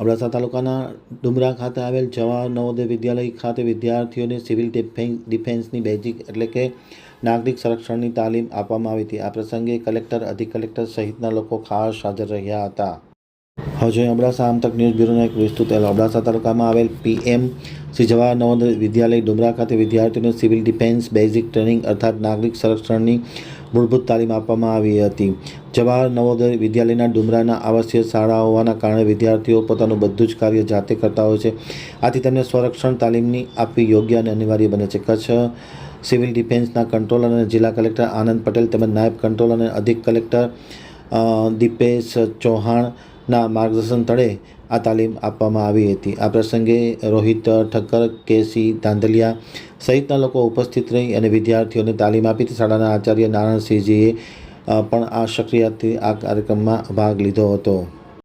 અબડાસા તાલુકાના ડુમરા ખાતે આવેલ જવાહર નવોદય વિદ્યાલય ખાતે વિદ્યાર્થીઓને સિવિલ ડિફેન્સ, ડિફેન્સની બેઝિક એટલે કે નાગરિક સંરક્ષણની તાલીમ આપવામાં આવી હતી. આ પ્રસંગે કલેક્ટર અધિક કલેક્ટર સહિતના લોકો ખાસ હાજર રહ્યા હતા. હવે અબડાસા આમતક ન્યૂઝ બ્યુરોનો એક વિસ્તૃત અહેવાલ અબડાસા તાલુકામાં આવેલ પીએમ શ્રી જવાહર નવોદય વિદ્યાલય, ડુમરા ખાતે વિદ્યાર્થીઓને સિવિલ ડિફેન્સ બેઝિક ટ્રેનિંગ અર્થાત નાગરિક સંરક્ષણની મૂળભૂત તાલીમ આપવામાં આવી હતી. જવાહર નવોદય વિદ્યાલયના ડુમરાના આવાસીય શાળા હોવાના કારણે વિદ્યાર્થીઓ પોતાનું બધું જ કાર્ય જાતે કરતા હોય છે. આથી તેમને સંરક્ષણ તાલીમની આપવી યોગ્ય અને અનિવાર્ય બને છે. કચ્છ સિવિલ ડિફેન્સના કંટ્રોલર અને જિલ્લા કલેક્ટર આનંદ પટેલ તેમજ નાયબ કંટ્રોલર અને અધિક કલેક્ટર દીપેશ દીપેશ ચૌહાણના માર્ગદર્શન તળે આ તાલીમ આપવામાં આવી હતી. આ પ્રસંગે રોહિત ઠક્કર, કેસી ધાંધલિયા સહિતના લોકો ઉપસ્થિત રહી અને વિદ્યાર્થીઓને તાલીમ આપી શાળાના આચાર્ય નારાયણસિંહજીએ પણ આ સક્રિયથી આ કાર્યક્રમમાં ભાગ લીધો હતો.